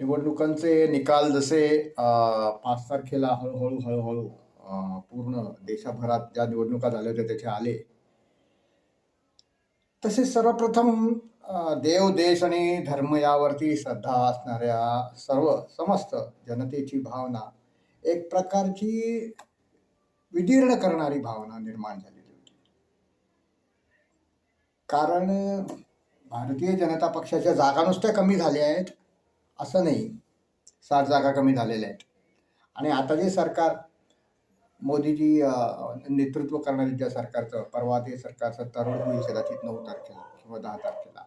निवडणुकांचे निकाल जसे पाच तारखेला हळूहळू हळूहळू पूर्ण देशभरात ज्या निवडणुका झाल्या होत्या त्याचे आले. तसे सर्वप्रथम देव देश आणि धर्म यावरती श्रद्धा असणाऱ्या सर्व समस्त जनतेची भावना एक प्रकारची विदीर्ण करणारी भावना निर्माण झालेली होती. कारण भारतीय जनता पक्षाच्या जागा नुसत्या कमी झाल्या आहेत. असं नाही. साठ जागा कमी झालेल्या आहेत. आणि आता जे सरकार मोदीजी नेतृत्व करणारे ज्या सरकारचं परवा ते सरकारचं तरुण होईल कदाचित नऊ तारखेला किंवा दहा तारखेला.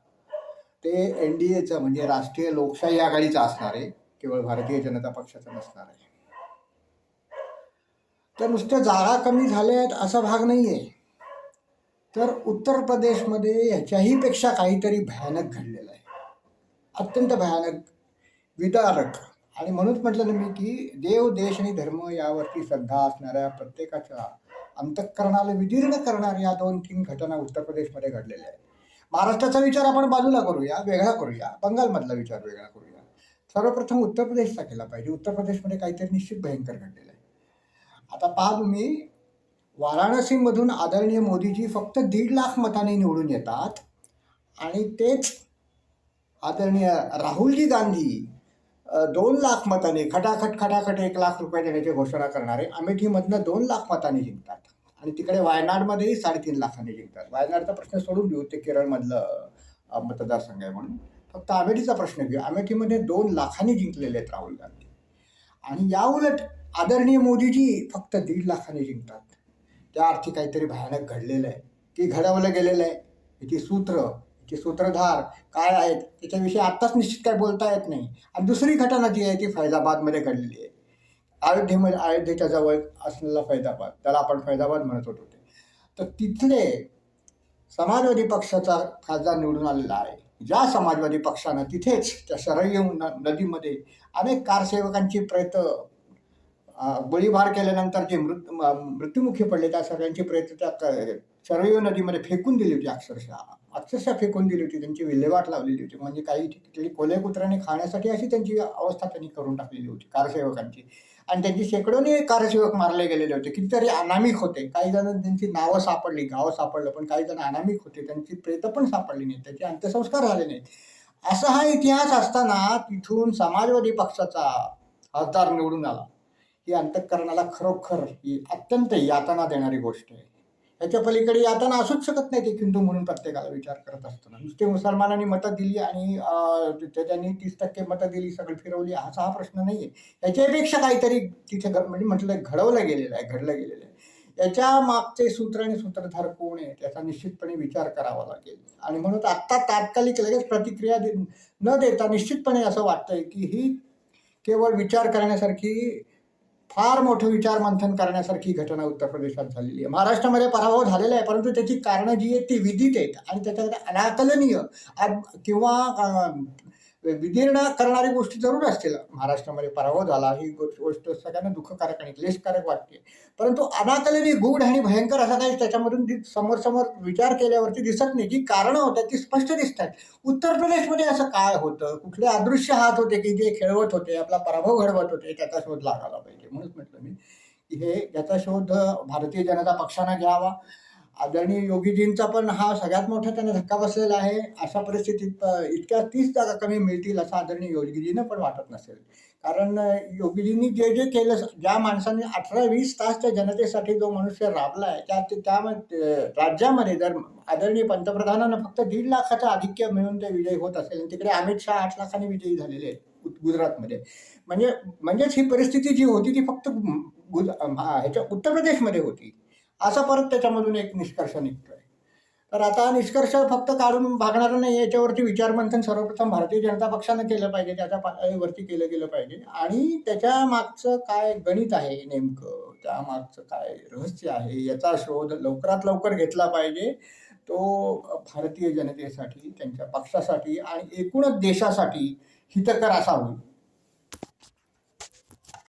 ते एन डी एचं म्हणजे राष्ट्रीय लोकशाही आघाडीचं असणार आहे. केवळ भारतीय जनता पक्षाचं नसणार आहे. तर नुसत्या जागा कमी झाल्या आहेत असा भाग नाही आहे तर उत्तर प्रदेशमध्ये ह्याच्याही पेक्षा काहीतरी भयानक घडलेलं आहे. अत्यंत भयानक विदारक. आणि म्हणूनच म्हटलं ना मी की देव देश आणि धर्म यावरती श्रद्धा असणाऱ्या प्रत्येकाच्या अंतःकरणाला विदीर्ण करणाऱ्या या दोन तीन घटना उत्तर प्रदेशमध्ये घडलेल्या आहेत. महाराष्ट्राचा विचार आपण बाजूला करूया वेगळा करूया. बंगालमधला विचार वेगळा करूया. सर्वप्रथम उत्तर प्रदेशचा केला पाहिजे. उत्तर प्रदेशमध्ये काहीतरी निश्चित भयंकर घडलेलं आहे. आता पहा तुम्ही वाराणसीमधून आदरणीय मोदीजी फक्त दीड लाख मताने निवडून येतात. आणि तेच आदरणीय राहुलजी गांधी दोन लाख मताने खटाखट खटाखट एक लाख रुपये देण्याची घोषणा करणारे अमेठीमधनं दोन लाख मताने जिंकतात. आणि तिकडे वायनाडमध्येही साडेतीन लाखांनी जिंकतात. वायनाडचा प्रश्न सोडून देऊ ते केरळमधलं मतदारसंघ आहे म्हणून. फक्त अमेठीचा प्रश्न घेऊ. अमेठीमध्ये दोन लाखांनी जिंकलेले आहेत राहुल गांधी. आणि या उलट आदरणीय मोदीजी फक्त दीड लाखाने जिंकतात. त्या अर्थी काहीतरी भयानक घडलेलं आहे. की घडवलं गेलेलं आहे. याची सूत्र ते सूत्रधार काय आहेत त्याच्याविषयी आत्ताच निश्चित काय बोलता येत नाही. आणि दुसरी घटना जी आहे ती फैजाबादमध्ये घडलेली आहे. अयोध्येमध्ये अयोध्येच्या जवळ असलेला फैजाबाद त्याला आपण फैजाबाद म्हणत होतो. ते तर तिथले समाजवादी पक्षाचा खासदार निवडून आलेला आहे. ज्या समाजवादी पक्षानं तिथेच त्या शरयू न नदीमध्ये अनेक कारसेवकांची प्रेत गोळीबार केल्यानंतर जे मृत म- मृत्युमुखी पडले त्या सगळ्यांची प्रेत त्या क- नदीमध्ये फेकून दिली होती अक्षरशः. अक्षरशः फेकून दिली होती त्यांची विल्हेवाट लावलेली होती. म्हणजे काही ठिकाणी कोले कुत्र्याने खाण्यासाठी अशी त्यांची अवस्था त्यांनी करून टाकलेली होती कारसेवकांची. आणि त्यांची शेकडोनी कारसेवक मारले गेलेले होते. कितीतरी अनामिक होते. काही जण त्यांची नावं सापडली गावं सापडलं पण काही जण अनामिक होते. त्यांची प्रेत पण सापडली नाहीत. त्याचे अंत्यसंस्कार झाले नाहीत. असा हा इतिहास असताना तिथून समाजवादी पक्षाचा खासदार निवडून आला. ही अंतःकरणाला खरोखर ही अत्यंत यातना देणारी गोष्ट आहे. याच्या पलीकडे जाताना असूच शकत नाही ते हिंदू म्हणून प्रत्येकाला विचार करत असताना. नुसते मुसलमानांनी मतं दिली आणि त्याच्यानी त्यांनी तीस टक्के मतं दिली सगळी फिरवली असा हा प्रश्न नाही आहे याच्यापेक्षा काहीतरी तिथे म्हणजे म्हटलं घडवलं गेलेलं आहे घडलं गेलेलं आहे. याच्या मागचे सूत्र आणि सूत्रधार कोण आहे त्याचा निश्चितपणे विचार करावा लागेल. आणि म्हणून आत्ता तात्कालिक लगेच प्रतिक्रिया दे न देता निश्चितपणे असं वाटतंय की ही केवळ विचार करण्यासारखी फार मोठं विचार मंथन करण्यासारखी घटना उत्तर प्रदेशात झालेली आहे. महाराष्ट्रामध्ये पराभव झालेला आहे परंतु त्याची कारणं जी आहेत ती विदित आहेत आणि त्याच्याकडे अनाकलनीय किंवा विदीर्ण करणारी गोष्टी जरूर असतील. महाराष्ट्रामध्ये पराभव झाला ही गोष्ट गोष्ट सगळ्यांना दुःखकारक आणि क्लेशकारक वाटते. परंतु अनाकलनी गूढ आणि भयंकर असा काही त्याच्यामधून समोर समोर विचार केल्यावरती दिसत नाही. जी कारणं होतात ती स्पष्ट दिसतात. उत्तर प्रदेशमध्ये असं काय होतं? कुठले अदृश्य हात होते की जे खेळवत होते आपला पराभव घडवत होते त्याचा शोध लागायला पाहिजे. म्हणूनच म्हटलं मी की हे याचा शोध भारतीय जनता पक्षानं घ्यावा. आदरणीय योगीजींचा पण हा सगळ्यात मोठा त्यांना धक्का बसलेला आहे. अशा परिस्थितीत इतक्या तीस जागा कमी मिळतील असं आदरणीय योगीजींना पण वाटत नसेल. कारण योगीजींनी जे जे केलं ज्या माणसाने अठरा वीस तास त्या जनतेसाठी जो मनुष्य राबला आहे त्या त्या राज्यामध्ये जर आदरणीय पंतप्रधानांना फक्त दीड लाखाचं आधिक्य मिळून ते विजयी होत असेल आणि तिकडे अमित शहा आठ लाखांनी विजयी झालेले आहेत. गुजरातमध्ये. म्हणजे म्हणजेच ही परिस्थिती जी होती ती फक्त गुज ह्याच्या उत्तर प्रदेशमध्ये होती. असा परत त्याच्यामधून एक निष्कर्ष निघतोय. तर आता हा निष्कर्ष फक्त काढून भागणार नाही याच्यावरती विचारमंथन सर्वप्रथम भारतीय जनता पक्षानं केलं पाहिजे त्याच्या पातळीवरती केलं गेलं पाहिजे. आणि त्याच्या मागचं काय गणित आहे नेमकं? त्या मागचं काय रहस्य आहे? याचा शोध लवकरात लवकर घेतला पाहिजे. तो भारतीय जनतेसाठी त्यांच्या पक्षासाठी आणि एकूणच देशासाठी हितकर असा होईल